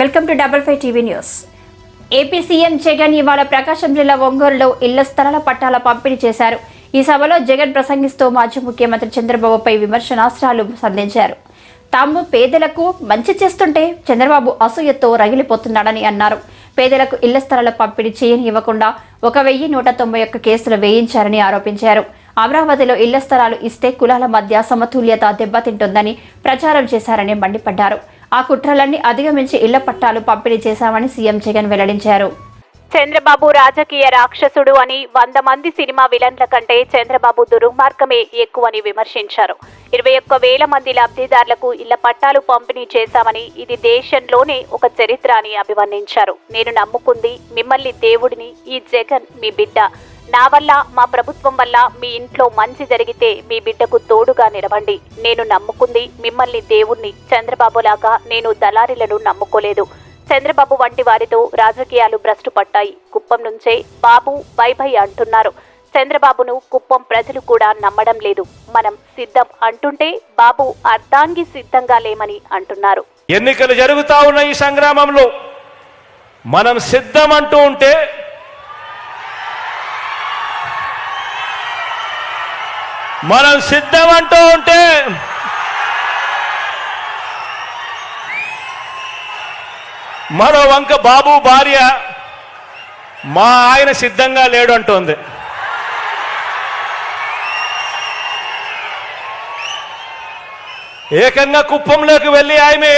Welcome to double five TV news. AP CM Jagan ఇవాళ ప్రకాశం జిల్లా ఒంగోలులో ఇళ్ళ స్థలాల పట్టాల పంపిణీ చేశారు. ఈ సభలో జగన్ ప్రసంగిస్తూ మాజీ ముఖ్యమంత్రి చంద్రబాబుపై విమర్శనాస్త్రాలు సంధించారు. తాము పేదలకు మంచి చేస్తుంటే చంద్రబాబు అసూయతో రగిలిపోతున్నాడని అన్నారు. పేదలకు ఇళ్ళ స్థలాల పంపిణీ చేయని ఇవ్వకుండా ఒక వెయ్యి నూట తొంభై ఒక్క కేసులు వేయించారని ఆరోపించారు. అమరావతిలో ఇళ్ళ స్థలాలు ఇస్తే కులాల మధ్య సమతుల్యత దెబ్బతింటుందని ప్రచారం చేశారని మండిపడ్డారు. ఆ కుట్రలన్నీ అధిగమించి ఇళ్ళ పట్టాలు పంపిణీ చేశామని సీఎం జగన్ వెల్లడించారు. చంద్రబాబు రాజకీయ రాక్షసుడు అని వంద మంది సినిమా విలన్ల కంటే చంద్రబాబు దుర్మార్గమే ఎక్కువని విమర్శించారు. ఇరవై ఒక్క వేల మంది లబ్ధిదారులకు ఇళ్ళ పట్టాలు పంపిణీ చేశామని ఇది దేశంలోనే ఒక చరిత్ర అని అభివర్ణించారు. నేను నమ్ముకుంది మిమ్మల్ని దేవుడిని ఈ జగన్ మీ బిడ్డ. నా వల్ల మా ప్రభుత్వం వల్ల మీ ఇంట్లో మంచి జరిగితే మీ బిడ్డకు తోడుగా నిలవండి. నేను నమ్ముకుంది మిమ్మల్ని దేవుణ్ణి. చంద్రబాబులాగా నేను దళారీలను నమ్ముకోలేదు. చంద్రబాబు వంటి వారితో రాజకీయాలు భ్రష్టు పట్టాయి కుప్పం నుంచే బాబు బై బై అంటున్నారు. చంద్రబాబును కుప్పం ప్రజలు కూడా నమ్మడం లేదు. మనం సిద్ధం అంటుంటే బాబు అర్ధాంగి సిద్ధంగా లేమని అంటున్నారు. ఎన్నికలు జరుగుతా ఉన్న ఈ సంగ్రామంలో మనం సిద్ధం అంటూ ఉంటే మనం సిద్ధం అంటూ ఉంటే మరో వంక బాబు భార్య మా ఆయన సిద్ధంగా లేడు అంటోంది. ఏకంగా కుప్పంలోకి వెళ్ళి ఆమె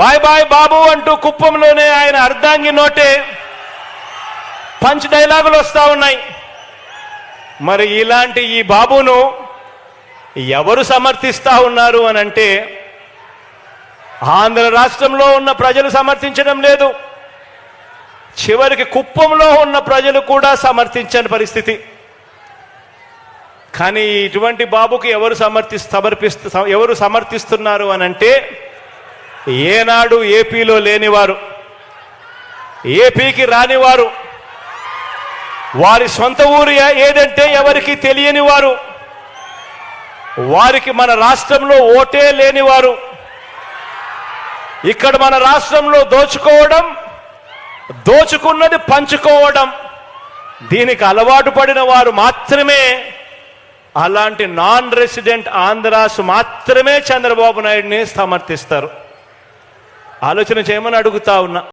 బాయ్ బాయ్ బాబు అంటూ కుప్పంలోనే ఆయన అర్ధాంగి నోటే పంచ్ డైలాగులు వస్తూ ఉన్నాయి. మరి ఇలాంటి ఈ బాబును ఎవరు సమర్థిస్తా ఉన్నారు అని అంటే ఆంధ్ర రాష్ట్రంలో ఉన్న ప్రజలు సమర్థించడం లేదు. చివరికి కుప్పంలో ఉన్న ప్రజలు కూడా సమర్థించని పరిస్థితి. కానీ ఇటువంటి బాబుకి ఎవరు సమర్థి సమర్పిస్తు ఎవరు సమర్థిస్తున్నారు అని అంటే ఏనాడు ఏపీలో లేనివారు. ఏపీకి రానివారు. వారి సొంత ఊరు ఏదంటే ఎవరికి తెలియని వారు. వారికి మన రాష్ట్రంలో ఓటే లేనివారు ఇక్కడ మన రాష్ట్రంలో దోచుకోవడం దోచుకున్నది పంచుకోవడం. దీనికి అలవాటు పడిన వారు మాత్రమే అలాంటి నాన్ రెసిడెంట్ ఆంధ్రాస్ మాత్రమే చంద్రబాబు నాయుడిని సమర్థిస్తారు. ఆలోచన చేయమని అడుగుతా ఉన్నా.